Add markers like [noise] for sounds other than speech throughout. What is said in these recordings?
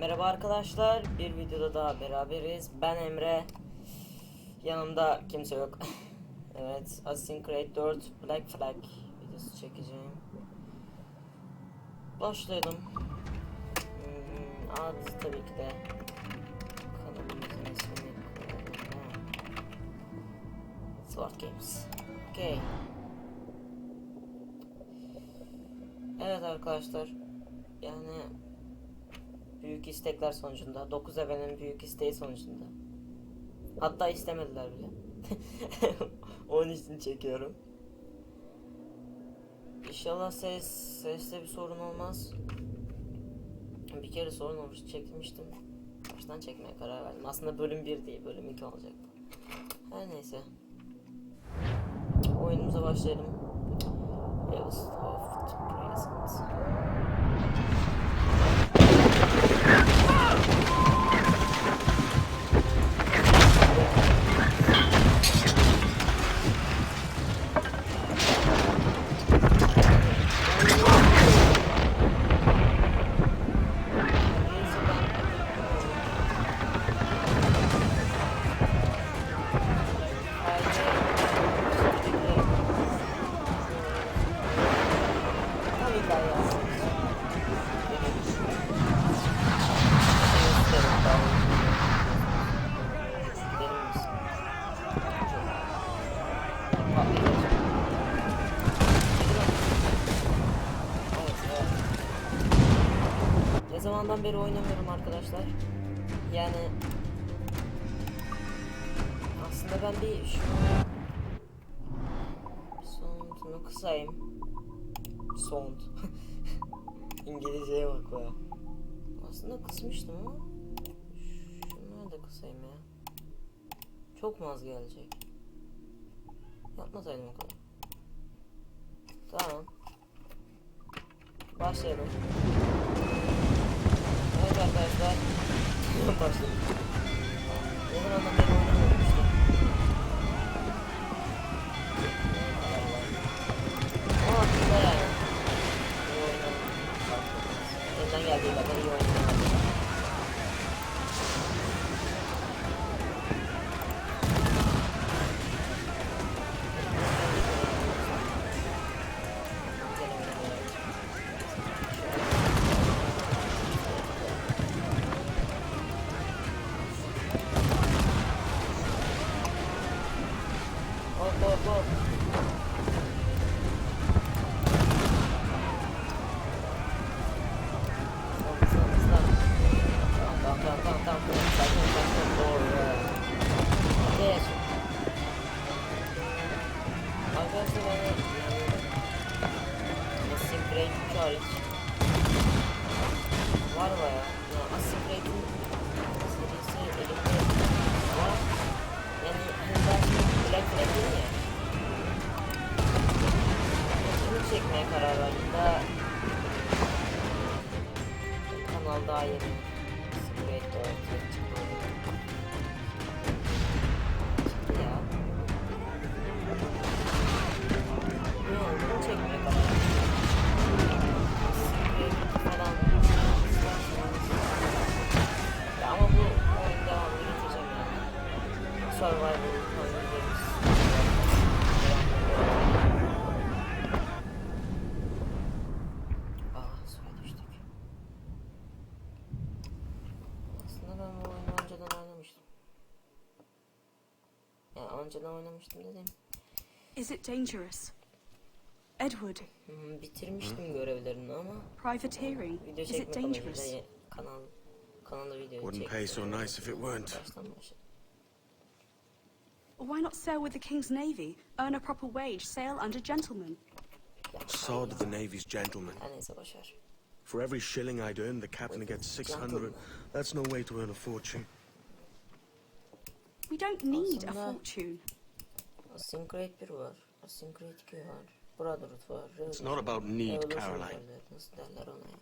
Merhaba arkadaşlar, bir videoda daha beraberiz. Ben Emre. Yanımda kimse yok. [laughs] evet, Assassin's Creed 4 Black Flag videosu çekeceğim. Başlayalım. Hmm, adı tabii ki de kanalımızın ismini. Sword Games. Okay. Evet arkadaşlar. Yani büyük istekler sonucunda 9 evenin büyük isteği sonucunda. Hatta istemediler bile. [laughs] Onun için çekiyorum. İnşallah ses seste bir sorun olmaz. Bir kere sorun olmuş çekmiştim. Baştan çekmeye karar verdim. Aslında bölüm 1 değil bölüm 2 olacaktı her neyse. Oyunumuza başlayalım. Ghost of the Present zamandan beri oynamıyorum arkadaşlar. Yani aslında ben bir şu sound'unu kısayım. Sound. [laughs] İngilizceye bak be. Aslında kısmıştım ama şunları da kısayım ya. Çok mu az gelecek? Yapmasaydım o kadar. Tamam. Başlayalım. Evet arkadaşlar. Başladık. Ne zamandan beri oynamıyorum işte. Ama aslında yani. iyi oynadım. Elinden geldiği kadar iyi oynadım. Yani önceden oynamıştım dedim. Is it dangerous? Edward, Hmm, bitirmiştim görevlerini ama privateering. video Is it dangerous? kanal kanalda video Wouldn't pay so nice if it weren't. Why not sail with the King's Navy, earn a proper wage, sail under gentlemen? Sod the Navy's gentlemen. Her neyse boşver. For every shilling I'd earn, the captain gets 600. That's no way to earn a fortune. We don't need a Aslında- fortune. Assassin's Creed 1 var. Creed 2 var. Brotherhood var. It's not about need, Caroline. Nasıl derler ona ya?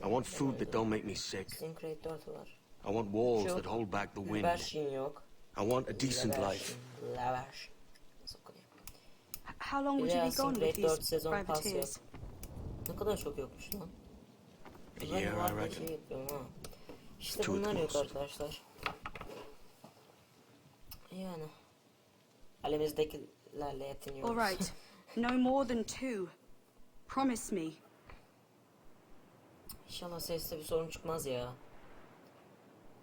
I want food that don't make me sick. Assassin's Creed 4 var. I want walls that hold back the wind. I want a decent life. How long would you be gone with these privateers? Ne kadar çok yokmuş lan. A year, I reckon. şey. İşte bunlar yok arkadaşlar. Yani. Elimizdekilerle yetiniyoruz. All right. [laughs] No more than two. Promise me. İnşallah seste bir sorun çıkmaz ya.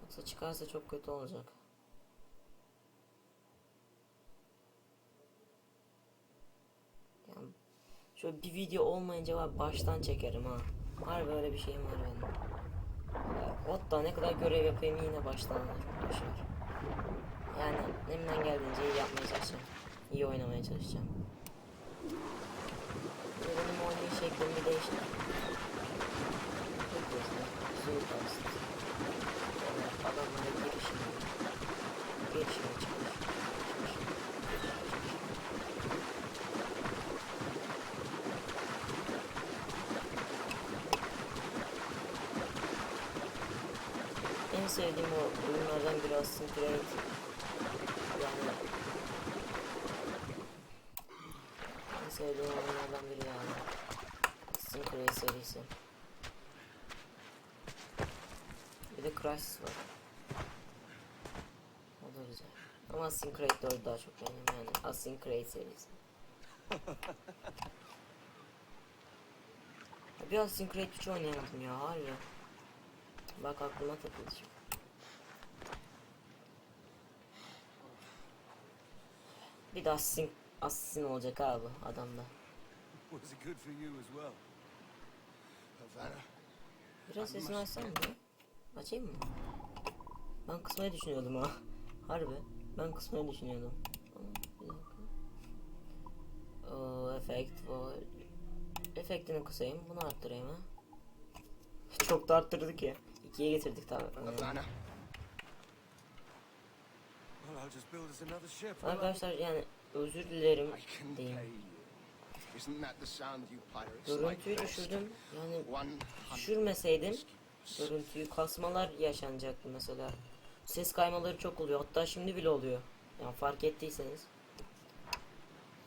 Yoksa çıkarsa çok kötü olacak. Yani şöyle bir video olmayınca var baştan çekerim ha. Var böyle bir şeyim var benim. Hatta ne kadar görev yapayım yine baştan alırım. Yani elimden geldiğince iyi yapmaya çalışacağım. İyi oynamaya çalışacağım. De Benim oynayış şeklim bir değişik. Çok güzel. Suikast. Yani adamlara girişim. Girişim çıkış. Çıkış. En sevdiğim o Assassin's Creed. Yani en sevdiğim oyunlardan biri yani. Creed serisi. Bir de Crysis var. O da güzel. Ama Creed 4'ü daha çok beğeniyorum yani. Creed serisi. [laughs] Bir Creed 3 oynayamadım ya harbi. Bak aklıma takıldı şimdi. Bir de Assassin, Assassin olacak abi adamda. Biraz sesini açsana mı? Açayım mı? Ben kısmayı düşünüyordum ha. [laughs] Harbi. Ben kısmayı düşünüyordum. Ama efekt var. Efektini kısayım. Bunu arttırayım ha. [laughs] Çok da arttırdık ya. İkiye getirdik tabi. Havana? Well, I'll just build us another ship. will I? Arkadaşlar yani özür dilerim diyeyim. Görüntüyü düşürdüm. Yani düşürmeseydim görüntüyü kasmalar yaşanacaktı mesela. Ses kaymaları çok oluyor. Hatta şimdi bile oluyor. Yani fark ettiyseniz.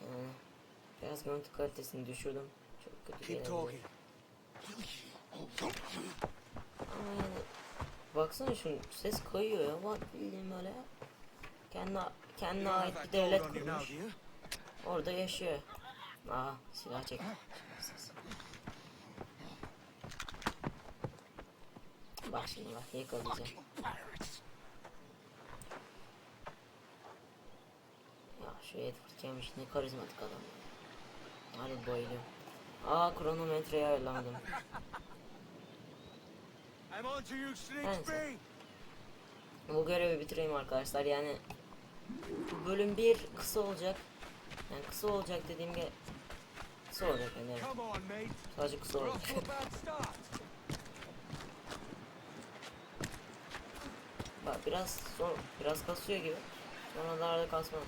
Yani biraz görüntü kalitesini düşürdüm. Çok kötü gelebilir. Ama yani baksana şunun ses kayıyor ya. Var bildiğin böyle. Kendine, kendine ait bir devlet kurmuş. Orada yaşıyor. Aa silah çek. Bak şimdi bak yakalayacağım. Ya şu Edward Kenmiş ne karizmatik adam. Harbi bayılıyorum. Aa kronometreyi ayarlamadım. I'm on to you, Sneak Neyse. Bu görevi bitireyim arkadaşlar yani bölüm bir kısa olacak. Yani kısa olacak dediğimde kısa olacak yani evet. Sadece kısa olacak. [laughs] Bak biraz son biraz kasıyor gibi. Sonra daha da kasmaz.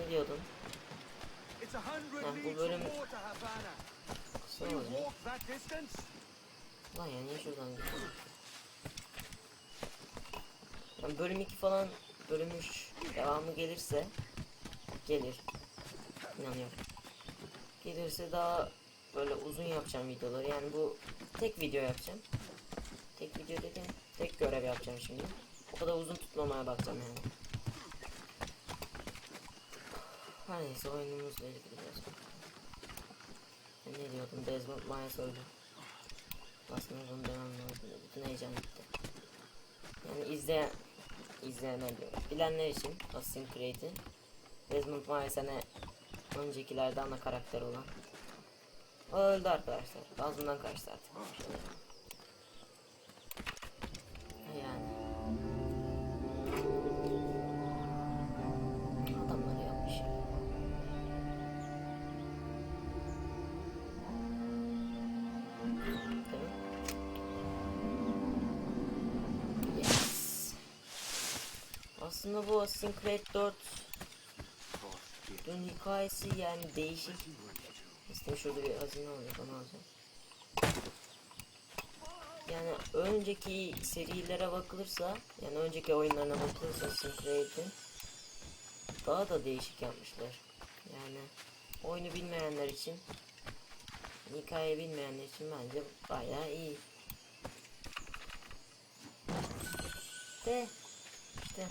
Ne diyordun? Ha, bu bölüm-. Kısa olacak. Lan ya niye şuradan gidiyorsun? Yani bölüm 2 falan bölüm 3 devamı gelirse gelir. İnanıyorum. Gelirse daha böyle uzun yapacağım videoları. Yani bu tek video yapacağım. Tek video dedim. Tek görev yapacağım şimdi. O kadar uzun tutmamaya bakacağım yani. Her neyse oyunumuzla ilgili biraz. Ne diyordum? Desmond Maya söyle. Aslında bunu demem lazım. Bütün heyecan gitti. Yani izleyen izleyenler diyorum. Bilenler için Assassin's Creed'i Desmond Miles sene öncekilerde ana karakter olan. Öldü arkadaşlar. Ağzından kaçtı artık. Bu Creed 4 Dün hikayesi yani değişik. İşte şurada bir hazine oluyor onu. Yani önceki serilere bakılırsa yani önceki oyunlarına bakılırsa Creed'in daha da değişik yapmışlar. Yani oyunu bilmeyenler için hikaye bilmeyenler için bence bayağı iyi. De işte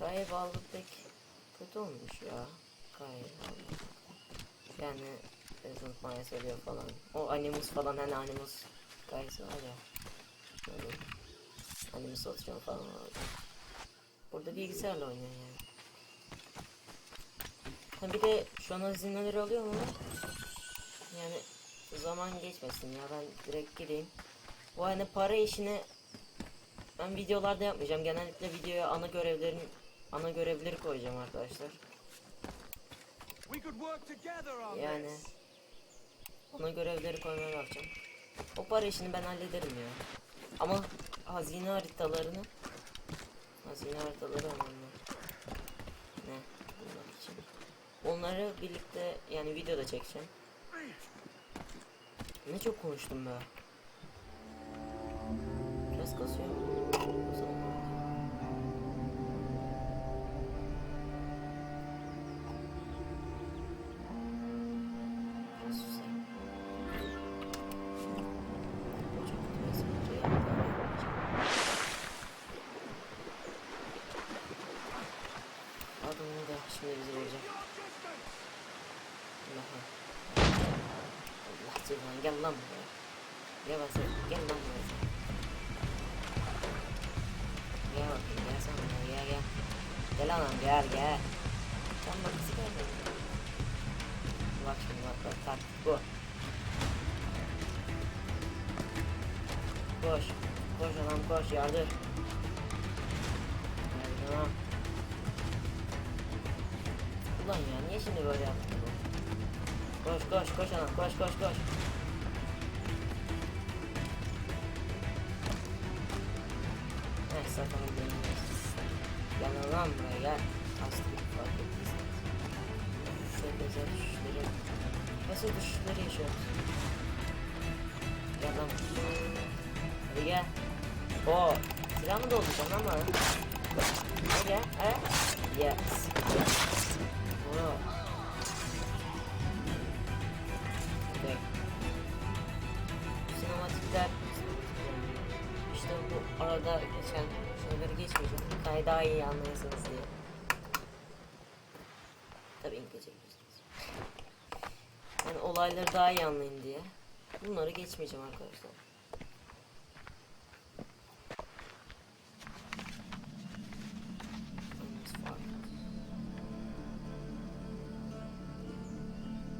hikaye bağlı pek kötü olmuş ya. Bağlı. Yani Resident Maya söylüyor falan. O Animus falan hani Animus hikayesi var ya. Böyle Animus oturuyor falan orada. Burada bilgisayarla oynuyor yani. Ha bir de şu an hazineleri alıyorum ama yani zaman geçmesin ya ben direkt gireyim. Bu hani para işini ben videolarda yapmayacağım. Genellikle videoya ana görevlerin ana görevleri koyacağım arkadaşlar. Yani ona görevleri koymaya bakacağım. O para işini ben hallederim ya. Ama hazine haritalarını hazine haritaları önemli. Ne? Bulmak için. Onları birlikte yani videoda çekeceğim. Ne çok konuştum be. Biraz kasıyor. O zaman Cezanı gel lan buraya. Gel ben sen gel lan buraya. Gel bakayım gel sen buraya gel gel. Gel anam gel gel. Sen bak gel. Bak şimdi bak bak taktik bu. Koş. Koş adam koş yardır. Yardım. Ulan ya niye şimdi böyle yaptın bu? Koş koş koş anam koş koş koş. Neyse zaten beğeniyoruz. Gel lan buraya gel. Aslında fark ettiyseniz. Şöyle özel düşüşleri. Nasıl düşüşleri yaşıyoruz? Gel lan. Hadi gel. Oo. Silah mı dolduracaksın ama? Hadi gel. He? Yes. Hikayeyi daha iyi anlayasınız diye. Tabii İngilizce. Yani olayları daha iyi anlayın diye. Bunları geçmeyeceğim arkadaşlar.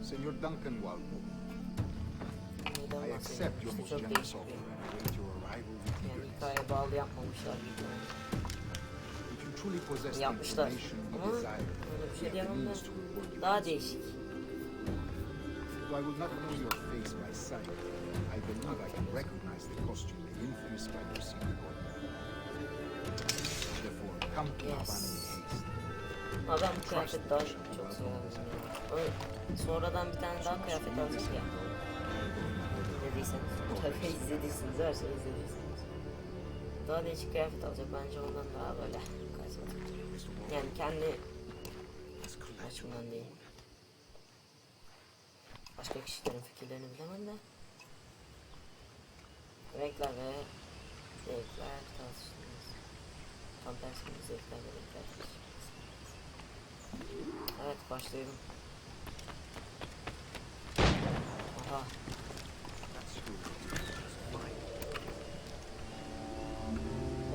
Senor Duncan Neyden I accept your most generous offer and await your arrival with yani eagerness. hikaye bağlı yapmamışlar gibi. Yapmışlar. Ama desire, öyle bir şey diyemem de daha değişik. Though I will not know your face by sight, I believe I can recognize the costume made infamous by your secret order. Therefore, come to Yes. Havana in haste. Ama ben bu kıyafeti daha çok, seviyorum. Sonradan bir tane daha kıyafet alacağız ya. İzlediyseniz. Tabii izlediyseniz her şeyi izlediyseniz. Daha değişik kıyafet alacak bence ondan daha böyle karizmatik. Yani kendi açımdan değil. Başka kişilerin fikirlerini bilemem de. Renkler ve zevkler tartışılmaz. Tam tersi bir zevkler ve renkler tartışılmaz. Evet başlayalım. Aha.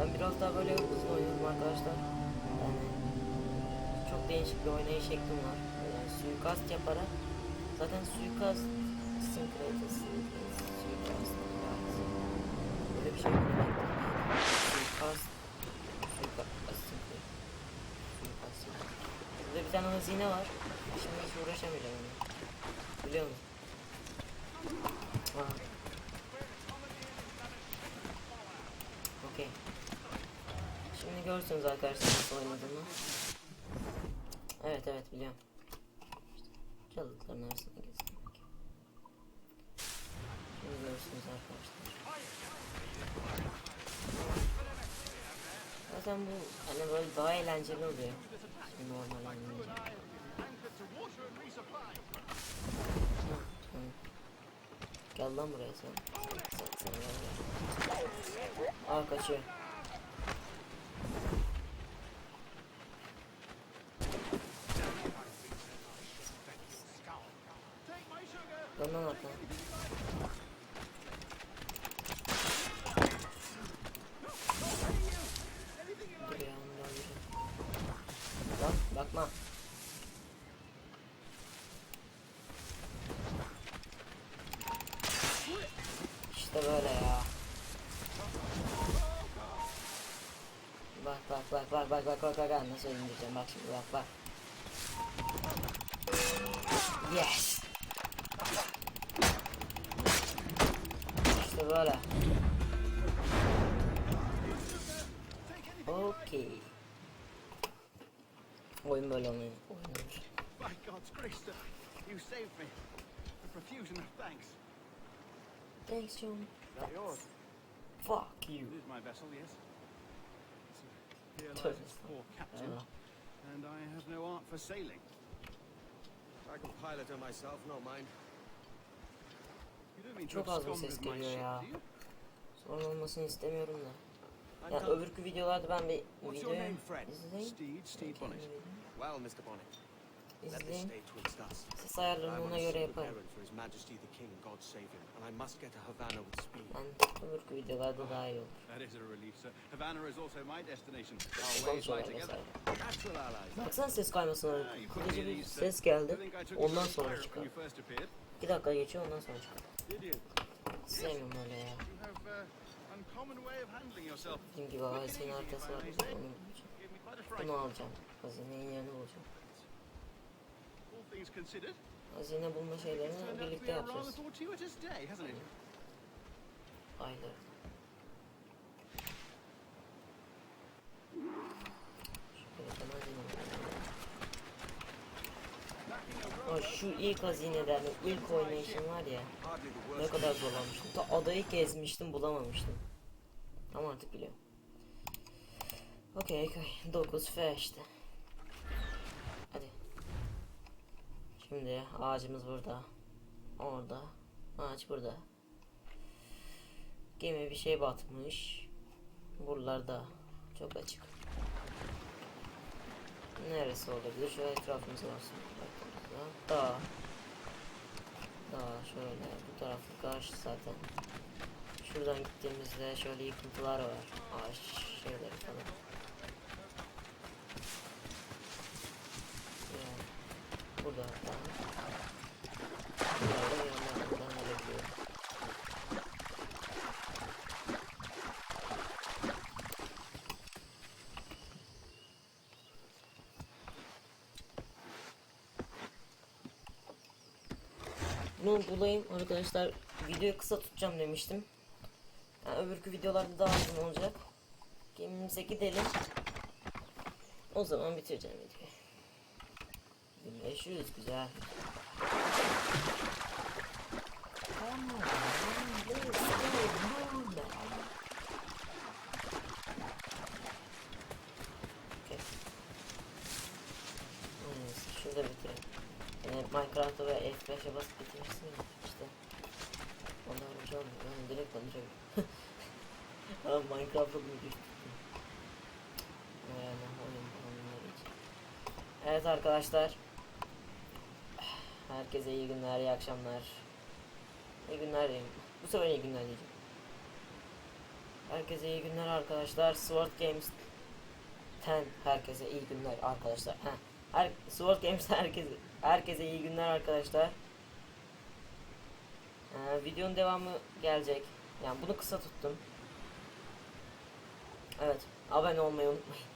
Ben biraz daha böyle hızlı oynuyorum arkadaşlar. Yani çok değişik bir oynayış şeklim var. Yani suikast yaparak zaten suikast syncretis suikast böyle bir şey olarak suikast suikast suikast Burada bir tane hazine var. Şimdi hiç uğraşamayacağım onunla. Biliyor musun? Aa. Okey. Şimdi görürsünüz arkadaşlar nasıl oynadığımı. Evet evet biliyorum. İşte arasında gezmek. Şimdi görürsünüz arkadaşlar. Zaten bu hani böyle daha eğlenceli oluyor. Şimdi normal oynayınca. Gel lan buraya sen. Aa kaçıyor. Bak bak bak bak bak bak nasıl öldüreceğim bak şimdi. Yes. By God's grace, sir. You saved me. A profusion of thanks. Thanks, John. Thanks. Yours. Fuck you. This is my vessel, yes? realizes poor captain. And I have no art for sailing. I can pilot her myself, not mine. You don't mean Çok fazla ses geliyor ya. Sorun olmasını istemiyorum da. Ya öbürkü videolarda ben bir video izleyeyim. Well, Mr. Bonnet. İzleyin. Ses ayarlarını ona göre yaparım. Ben öbürkü videolarda daha iyi olur. Baksana ses kaymasına. Kırıcı bir ses geldi. Ondan sonra çıkar. Bir dakika geçiyor ondan sonra çıkar. Sevmiyorum öyle ya. Dediğim gibi ailesinin arkası var. Bunu alacağım. Hazineyi yerine bulacağım. Hazine bulma şeylerini birlikte yapacağız. Aynen. Ama şu ilk hazineden ilk oynayışım var ya ne kadar zorlanmıştım. Ta adayı gezmiştim bulamamıştım. Ama artık biliyorum. Okey okey 9 F işte. Şimdi ağacımız burada. Orada. Ağaç burada. Gemi bir şey batmış. Buralarda çok açık. Neresi olabilir? Şöyle baksın. Baktığımızda dağ. Dağ şöyle bu tarafı karşı zaten. Şuradan gittiğimizde şöyle yıkıntılar var. Ağaç şeyleri falan. Yani Bunu bulayım arkadaşlar. Videoyu kısa tutacağım demiştim. Yani öbürkü videolarda daha uzun olacak. Gemimize gidelim. O zaman bitireceğim videoyu. 1500 güzel. Minecraft'ı ve F5'e basıp bitirmişsin ya işte. Ondan önce olmuyor. Yani direkt konuşabilirim. [laughs] Ama Minecraft'ı bunu düştüm. Yani oyun konuları için. Evet arkadaşlar. Herkese iyi günler, iyi akşamlar. İyi günler diyeyim. Bu sefer iyi günler diyeceğim. Herkese iyi günler arkadaşlar. Sword Games 10 herkese iyi günler arkadaşlar. Heh. Her Sword Games herkese herkese iyi günler arkadaşlar. Ee, videonun devamı gelecek. Yani bunu kısa tuttum. Evet, abone olmayı unutmayın.